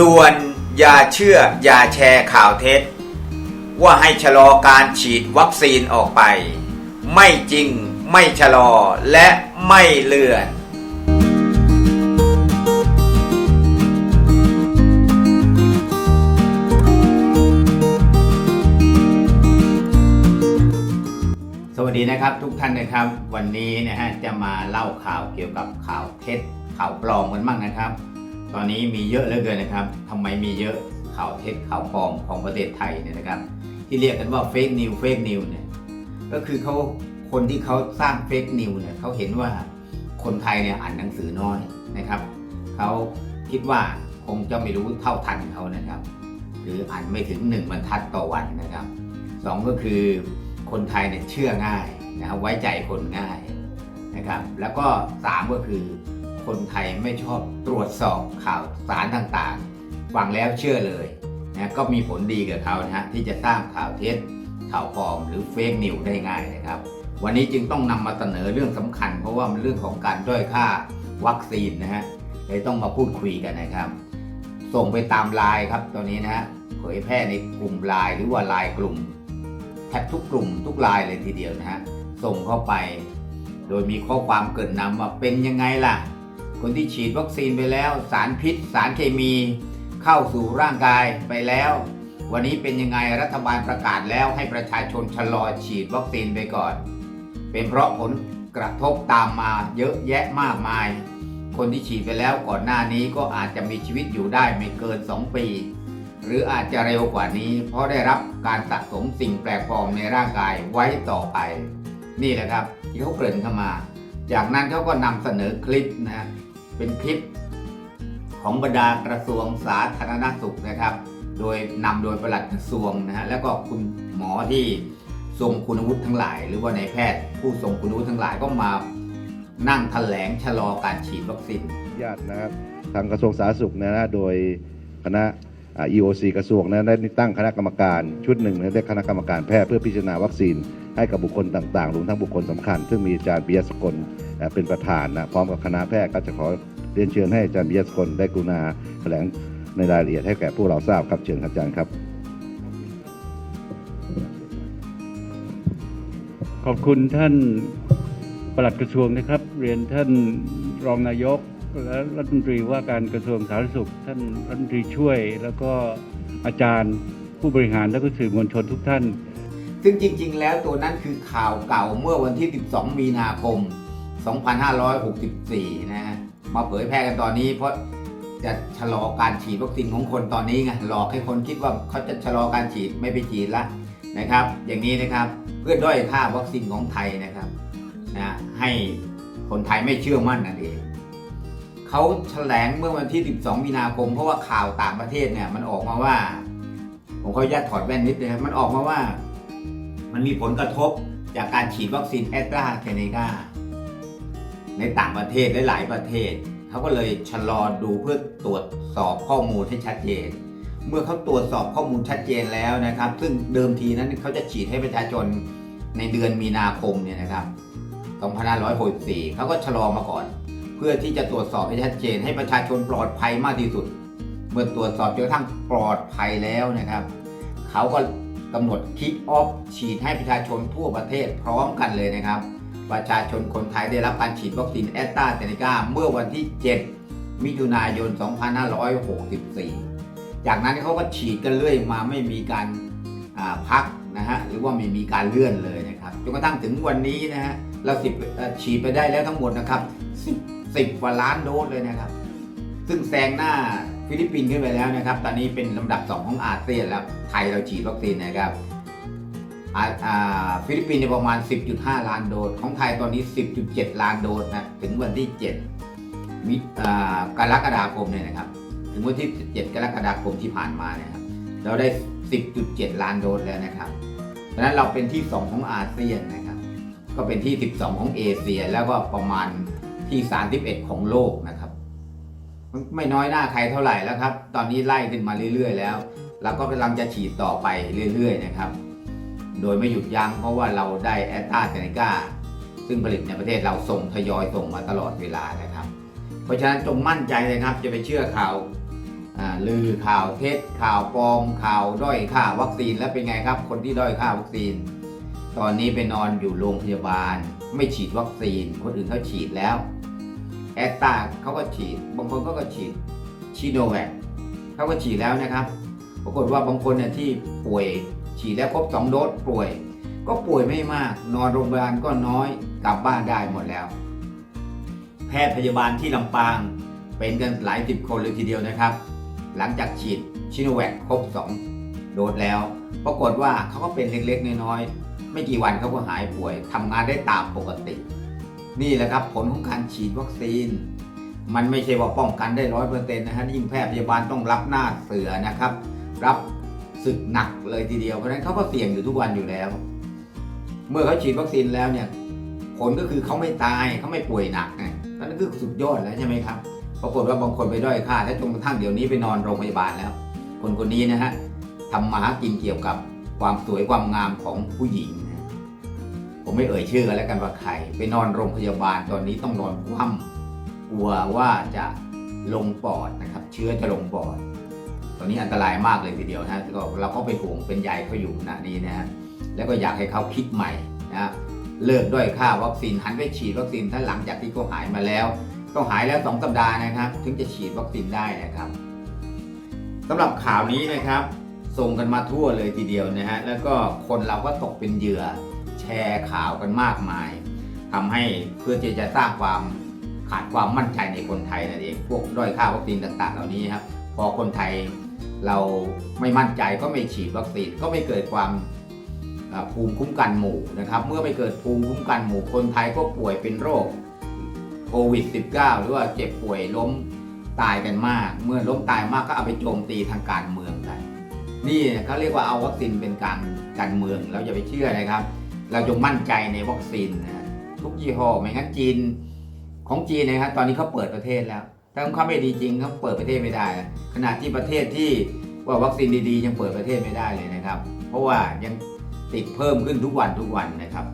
ด่วนอย่าเชื่ออย่าแชร์ข่าวเท็จ ว่าให้ชะลอการฉีดวัคซีนออกไป ไม่จริงไม่ชะลอและไม่เลื่อนสวัสดีนะครับทุกท่านนะครับวันนี้นะฮะจะมาเล่าข่าวเกี่ยวกับข่าวเท็จข่าวปลอมกันบ้างนะครับ ตอนนี้มีเยอะเหลือเกินนะครับทำไมมีเยอะข่าวเท็จข่าวปลอมของประเทศไทยเนี่ยนะครับ ที่เรียกกันว่าเฟกนิวเฟกนิวเนี่ยก็คือเขาคนที่เขาสร้างเฟกนิวเนี่ยเขาเห็นว่าคนไทยเนี่ยอ่านหนังสือน้อยนะครับเขาคิดว่าคงจะไม่รู้เท่าทันเขานะครับ หรืออ่านไม่ถึงหนึ่งบรรทัดต่อวันนะครับสองก็คือคนไทยเนี่ยเชื่อง่ายนะครับไว้ใจคนง่ายนะครับ แล้วก็สามก็คือ คนไทยไม่ชอบตรวจสอบข่าวสารต่างๆ ฟังแล้วเชื่อเลยนะก็มีผลดีกับเขานะฮะที่จะสร้างข่าวเท็จข่าวปลอมหรือเฟกนิวได้ง่ายนะครับ วันนี้จึงต้องนำมาเสนอเรื่องสำคัญ เพราะว่ามันเรื่องของการด้อยค่าวัคซีนนะฮะเลยต้องมาพูดคุยกันนะครับ ส่งไปตามไลน์ครับตอนนี้นะฮะเผยแพร่ในกลุ่มไลน์หรือว่าไลน์กลุ่มแทบทุกกลุ่มทุกไลน์เลยทีเดียวนะฮะส่งเข้าไป โดยมีข้อความเกรินนำว่าเป็นยังไงล่ะ คนที่ฉีดวัคซีนไปแล้ว สารพิษ สารเคมี เข้าสู่ร่างกายไปแล้ว วันนี้เป็นยังไงรัฐบาลประกาศแล้วให้ประชาชนชะลอฉีดวัคซีนไปก่อน เป็นเพราะผลกระทบตามมาเยอะแยะมากมาย คนที่ฉีดไปแล้วก่อนหน้านี้ก็อาจจะมีชีวิตอยู่ได้ไม่เกิน 2 ปี หรืออาจจะเร็วกว่านี้ เพราะได้รับการสะสมสิ่งแปลกปลอมในร่างกายไว้ต่อไป นี่แหละครับที่เขาเกริ่นเข้ามา จากนั้นเขาก็นำเสนอคลิปนะฮะ เป็นคลิปของบรรดากระทรวงสาธารณสุขนะครับ โดยนำโดยปลัดกระทรวงนะฮะแล้วก็คุณหมอที่ทรงคุณวุฒิทั้งหลาย หรือว่าในแพทย์ผู้ทรงคุณวุฒิทั้งหลายก็มานั่งแถลงชะลอการฉีดวัคซีนญาตินะครับทางกระทรวงสาธารณสุขนะฮะโดยคณะ EOC กระทรวงนะได้ตั้งคณะกรรมการชุดหนึ่งนะได้คณะกรรมการแพทย์เพื่อพิจารณาวัคซีน ให้กับบุคคลต่างๆรวมทั้งบุคคลสำคัญ ซึ่งมีอาจารย์ปิยสกลเป็นประธานนะพร้อมกับคณะแพทย์ก็จะขอเรียนเชิญให้อาจารย์ปิยสกลได้กรุณาแถลงในรายละเอียดให้แก่พวกเราทราบครับเชิญครับอาจารย์ครับ ขอบคุณท่านปลัดกระทรวงนะครับ เรียนท่านรองนายก และรัฐมนตรีว่าการกระทรวงสาธารณสุข ท่านรัฐมนตรีช่วย แล้วก็อาจารย์ผู้บริหารและก็สื่อมวลชนทุกท่าน ซึ่งจริง ๆ แล้วตัวนั้นคือข่าวเก่าเมื่อวันที่ 12 มีนาคม 2564 นะฮะมาเผยแพร่กันตอนนี้เพราะจะชะลอการฉีดวัคซีนของคนตอนนี้ไงหลอกให้คนคิดว่าเขาจะชะลอการฉีดไม่ไปฉีดละนะครับ อย่างนี้นะครับเพื่อด้อยค่าวัคซีนของไทยนะครับนะให้คนไทยไม่เชื่อมั่นนั่นเอง เขาแถลงเมื่อวันที่ 12 มีนาคม เพราะว่าข่าวต่างประเทศเนี่ย มันออกมาว่า ผมขออนุญาตถอดแว่นนิดนึงครับมันออกมาว่า มันมีผลกระทบจากการฉีดวัคซีนแอสตราเซเนกาในต่างประเทศหลายประเทศ เขาก็เลยชะลอดูเพื่อตรวจสอบข้อมูลให้ชัดเจน เมื่อเขาตรวจสอบข้อมูลชัดเจนแล้วนะครับ ซึ่งเดิมทีนั้นเขาจะฉีดให้ประชาชนในเดือนมีนาคมเนี่ยนะครับ2564เขาก็ชะลอมาก่อน พื่อที่จะตรวจสอบให้ชัดเจน ให้ประชาชนปลอดภัยมากที่สุด เมื่อตรวจสอบจนกระทั่งปลอดภัยแล้วนะครับ เขาก็กำหนดคิกออฟฉีดให้ประชาชนทั่วประเทศพร้อมกันเลยนะครับ ประชาชนคนไทยได้รับการฉีดวัคซีนแอสตราเซเนกาเมื่อวันที่ 7 มิถุนายน 2564 จากนั้นเขาก็ฉีดกันเรื่อยมาไม่มีการาพักนะฮะหรือว่าไม่มีการเลื่อนเลยนะครับจนกระทั่งถึงวันนี้นะฮะเราสิบฉีดไปได้แล้วทั้งหมดนะครับ สิบกว่าล้านโดสเลยนะครับ ซึ่งแซงหน้าฟิลิปปินส์ขึ้นไปแล้วนะครับ ตอนนี้เป็นลำดับ 2 ของอาเซียนแล้วไทยเราฉีดวัคซีนนะครับฟิลิปปินส์ประมาณ 10.5 ล้านโดส ของไทยตอนนี้ 10.7 ล้านโดสนะ ถึงวันที่ 7 มิกรกฎาคมเนี่ยนะครับ ถึงวันที่ 7 กรกฎาคมที่ผ่านมาเนี่ยครับ เราได้ 10.7 ล้านโดสแล้วนะครับดังนั้นเราเป็นที่ 2 ของอาเซียนนะครับ ก็เป็นที่ 12 ของเอเชีย แล้วก็ประมาณ ที่31ของโลกนะครับ ไม่น้อยหน้าใครเท่าไหร่แล้วครับ ตอนนี้ไล่ขึ้นมาเรื่อย ๆ แล้วเราก็กำลังจะฉีดต่อไปเรื่อย ๆ นะครับ โดยไม่หยุดยั้งเพราะว่าเราได้แอตตราเซเนกาซึ่งผลิตในประเทศเราส่งทยอยส่งมาตลอดเวลานะครับ เพราะฉะนั้นจงมั่นใจเลยครับ จะไปเชื่อข่าวลือข่าวเท็จข่าวปลอมข่าวด้อยค่าวัคซีนแล้วเป็นไงครับ คนที่ด้อยค่าวัคซีน ตอนนี้ไปนอนอยู่โรงพยาบาล ไม่ฉีดวัคซีน คนอื่นเขาฉีดแล้ว แอตตาเขาก็ฉีด บางคนก็ก็ฉีดชิโนแวคเขาก็ฉีดแล้วนะครับ ปรากฏว่าบางคนเนี่ยที่ป่วยฉีดแล้วครบสองโดสป่วย ก็ป่วยไม่มาก นอนโรงพยาบาลก็น้อยกลับบ้านได้หมดแล้ว แพทย์พยาบาลที่ลำปางเป็นกันหลายสิบคนเลยทีเดียวนะครับ หลังจากฉีดชิโนแวคครบ2โดสแล้ว ปรากฏว่าเขาก็เป็นเล็กๆน้อยๆไม่กี่วันเขาก็หายป่วยทำงานได้ตามปกติ นี่แหละครับผลของการฉีดวัคซีน มันไม่ใช่ว่าป้องกันได้ร้อยเปอร์เซ็นต์นะฮะยิ่งแพทย์พยาบาลต้องรับหน้าเสือนะครับ รับศึกหนักเลยทีเดียวเพราะฉะนั้นเขาก็เสี่ยงอยู่ทุกวันอยู่แล้ว เมื่อเขาฉีดวัคซีนแล้วเนี่ย ผลก็คือเขาไม่ตายเขาไม่ป่วยหนักไงนั่นคือสุดยอดแล้วใช่ไหมครับปรากฏว่าบางคนไปด้อยค่าและจนกระทั่งเดี๋ยวนี้ไปนอนโรงพยาบาลแล้ว คนคนนี้นะฮะทำมาหากินเกี่ยวกับความสวยความงามของผู้หญิงนะ ผมไม่เอ่ยชื่อแล้วกันว่าใคร ไปนอนโรงพยาบาลตอนนี้ต้องนอนคว่ำกลัวว่าจะลงปอดนะครับ เชื้อจะลงปอด ตอนนี้อันตรายมากเลยทีเดียวนะก็เราก็เป็นห่วงเป็นใยเขาอยู่ขณะนี้นะฮะแล้วก็อยากให้เขาคิดใหม่นะเลิกด้อยค่าวัคซีนหันไปฉีดวัคซีนถ้าหลังจากที่เขาหายมาแล้วต้องหายแล้วสองสัปดาห์นะครับ ถึงจะฉีดวัคซีนได้นะครับสำหรับข่าวนี้นะครับ ส่งกันมาทั่วเลยทีเดียวนะฮะแล้วก็คนเราก็ตกเป็นเหยื่อ แชร์ข่าวกันมากมายทำให้เพื่อที่จะสร้างความขาดความมั่นใจในคนไทยนั่นเองพวกด้อยค่าวัคซีนต่างๆ เหล่านี้ครับพอคนไทยเราไม่มั่นใจก็ไม่ฉีดวัคซีนก็ไม่เกิดความภูมิคุ้มกันหมู่นะครับ เมื่อไม่เกิดภูมิคุ้มกันหมู่คนไทยก็ป่วยเป็นโรคโควิด -19 หรือว่าเจ็บป่วยล้มตายกันมาก เมื่อล้มตายมากก็เอาไปโจมตีทางการเมืองกันนี่เขาเรียกว่าเอาวัคซีนเป็นการการเมืองเราอย่าไปเชื่อนะครับ เราจงมั่นใจในวัคซีนนะทุกยี่ห้อไม่งั้นจีนของจีนนะครับตอนนี้เขาเปิดประเทศแล้วถ้าเขาไม่ดีจริงเขาเปิดประเทศไม่ได้ ขณะที่ประเทศที่ว่าวัคซีนดีๆ ยังเปิดประเทศไม่ได้เลยนะครับ เพราะว่ายังติดเพิ่มขึ้นทุกวันทุกวันนะครับ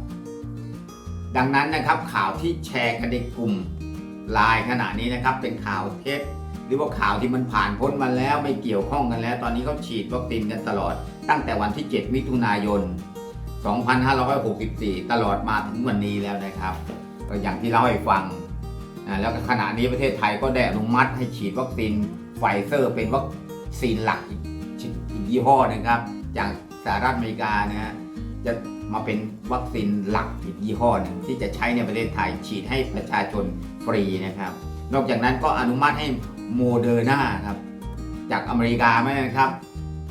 ดังนั้นนะครับข่าวที่แชร์กันในกลุ่มไลน์ขณะนี้นะครับ เป็นข่าวเท็จหรือว่าข่าวที่มันผ่านพ้นมาแล้วไม่เกี่ยวข้องกันแล้ว ตอนนี้เขาฉีดวัคซีนกันตลอด ตั้งแต่วันที่ 7 มิถุนายน 2564 ตลอดมาถึงวันนี้แล้วนะครับ ก็อย่างที่เล่าให้ฟังแล้วก็ขณะนี้ประเทศไทยก็ได้อนุมัติให้ฉีดวัคซีนไฟเซอร์เป็นวัคซีนหลักอีกยี่ห้อนึงครับ จากสหรัฐอเมริกานะฮะจะมาเป็นวัคซีนหลักอีกยี่ห้อหนึ่งที่จะใช้ในประเทศไทยฉีดให้ประชาชนฟรีนะครับ นอกจากนั้นก็อนุมัติให้โมเดอร์นาครับ จากอเมริกาไหมนะครับ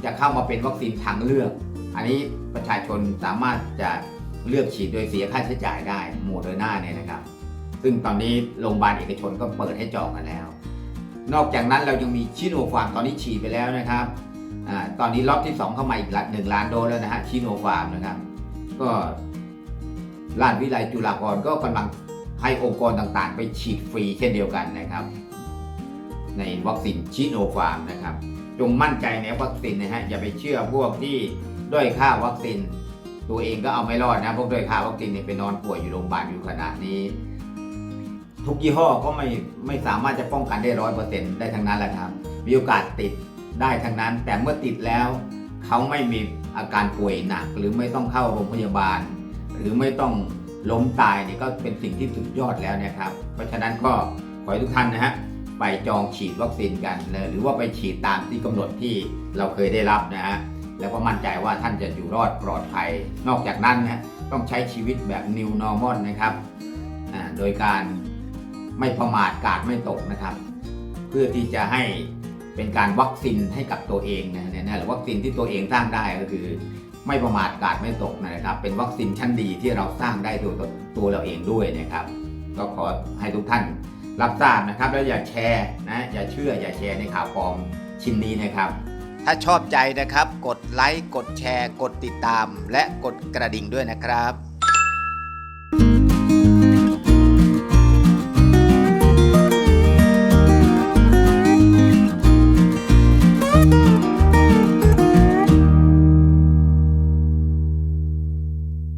จะเข้ามาเป็นวัคซีนทางเลือก อันนี้ประชาชนสามารถจะเลือกฉีดโดยเสียค่าใช้จ่ายได้โมเดอร์นาเนี่ยนะครับ ซึ่งตอนนี้โรงพยาบาลเอกชนก็เปิดให้จองกันแล้ว นอกจากนั้นเรายังมีชิโนฟาร์มตอนนี้ฉีดไปแล้วนะครับอาตอนนี้ล็อตที่ 2 เข้ามาอีกหนึ่งล้านโดสแล้วนะฮะชิโนฟาร์มนะครับ ก็ร้าชวิทยาลัยจุฬาภรณ์ก็กำลังให้องค์กรต่างๆ ไปฉีดฟรีเช่นเดียวกันนะครับ ในวัคซีนชิโนฟาร์มนะครับ จงมั่นใจในวัคซีนนะฮะอย่าไปเชื่อพวกที่ ด้อยค่าวัคซีนตัวเองก็เอาไม่รอดนะพวกด้อยค่าวัคซีนเนี่ยไปนอนป่วยอยู่โรงพยาบาลอยู่ขณะนี้ ทุกยี่ห้อก็ไม่ไม่สามารถจะป้องกันได้ร้อยเปอร์เซ็นต์ได้ทั้งนั้นแหละครับ มีโอกาสติดได้ทั้งนั้น แต่เมื่อติดแล้ว เขาไม่มีอาการป่วยหนัก หรือไม่ต้องเข้าโรงพยาบาล หรือไม่ต้องล้มตายเนี่ยก็เป็นสิ่งที่สุดยอดแล้วนะครับ เพราะฉะนั้นก็ขอให้ทุกท่านนะฮะไปจองฉีดวัคซีนกันเลยหรือว่าไปฉีดตามที่กำหนดที่เราเคยได้รับนะฮะ แล้วก็มั่นใจว่าท่านจะอยู่รอดปลอดภัย นอกจากนั้นนะต้องใช้ชีวิตแบบ new normal นะครับอ่าโดยการไม่ประมาทกาดไม่ตกนะครับ เพื่อที่จะให้เป็นการวัคซีนให้กับตัวเองนะเนี่ยนะหรือวัคซีนที่ตัวเองสร้างได้ก็คือไม่ประมาทกาดไม่ตกนะครับ เป็นวัคซีนชั้นดีที่เราสร้างได้ตัวตัวตัวเราเองด้วยนะครับ ก็ขอให้ทุกท่านรับทราบนะครับ แล้วอย่าแชร์นะอย่าเชื่ออย่าแชร์ในข่าวปลอมชิ้นนี้นะครับ ถ้าชอบใจนะครับ กดไลค์ กดแชร์ กดติดตาม และกดกระดิ่งด้วยนะครับ